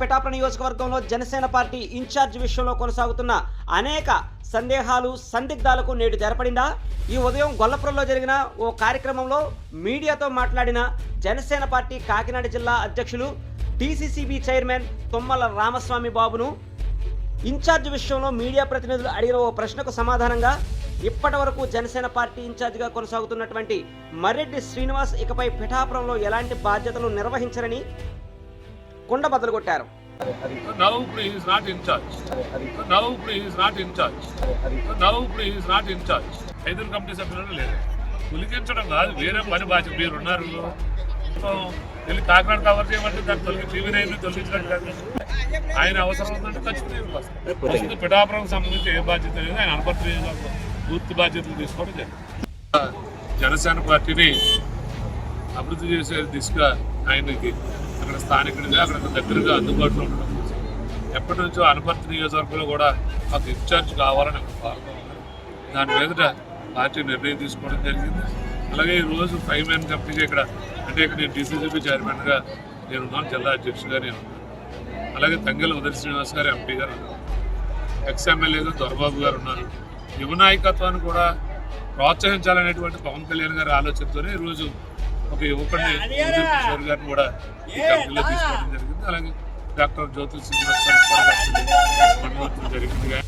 పిఠాపురం నియోజకవర్గంలో Janasena party incharge విషయంలో కొనసాగుతున్న అనేక సందేహాలు సందిగ్ధాలకు నేడు తెరపడిందా? ఈ ఉదయం గొల్లపురంలో జరిగిన ఓ కార్యక్రమంలో మీడియాతో మాట్లాడిన జనసేన పార్టీ కాకినాడ జిల్లా అధ్యక్షులు టీసీసీబీ చైర్మన్ తుమ్మల రామస్వామి బాబును ఇన్ఛార్జ్ విషయంలో మీడియా ప్రతినిధులు అడిగిన ఓ ప్రశ్నకు సమాధానంగా ఇప్పటి వరకు జనసేన పార్టీ ఇన్ఛార్జిగా కొనసాగుతున్నటువంటి మర్రెడ్డి శ్రీనివాస్ ఇకపై పిఠాపురంలో ఎలాంటి బాధ్యతలు నిర్వహించరని కుండ బద్దలు కొట్టారు. Now he is not in charge. Now he is not in charge. Now he is not in charge. ఐదుగురు కమిటీ సభ్యులు లేదు. తొలగించడం కాదు. వేరే పని బాధ్యత. మీరు ఉన్నారు వెళ్ళి కాకినాడ కవర్ చేయమంటే దాన్ని తొలగి టీవీ నైన్ తొలగించడం కాదు. ఆయన అవసరం ఉందంటే ఖచ్చితంగా పిఠాపురం సంబంధించి ఏ బాధ్యత లేదు. ఆయన అనపర్తి పూర్తి బాధ్యతలు తీసుకోవడం జరిగింది. జనసేన పార్టీని అభివృద్ధి చేసే దిశగా ఆయనకి అక్కడ స్థానికుడిగా అక్కడ దగ్గరగా అందుబాటులో ఉండడం కోసం ఎప్పటి నుంచో అనపర్తి నియోజకవర్గంలో కూడా మాకు ఇన్ఛార్జ్ కావాలని అక్కడ దాని మీద పార్టీ నిర్ణయం తీసుకోవడం జరిగింది. అలాగే ఈ రోజు ఫైవ్ మ్యాన్ కంపెనీ ఇక్కడ అంటే ఇక్కడ నేను డీసీసీబీ చైర్మన్గా నేను ఉన్నాను జిల్లా అధ్యక్షుడిగా నేను ఉన్నాను అలాగే తంగెల ఉదయ శ్రీనివాస్ గారు ఎంపీ గారు ఉన్నారు. దొరబాబు గారు ఉన్నారు. యువ నాయకత్వాన్ని కూడా ప్రోత్సహించాలనేటువంటి పవన్ కళ్యాణ్ గారి ఆలోచనతోనే ఈరోజు ఒక యువకుడిని కిషోర్ గారిని కూడా ఈ కమిటీలో తీసుకోవడం జరిగింది. అలాగే డాక్టర్ జ్యోతి మనవంతం జరిగింది.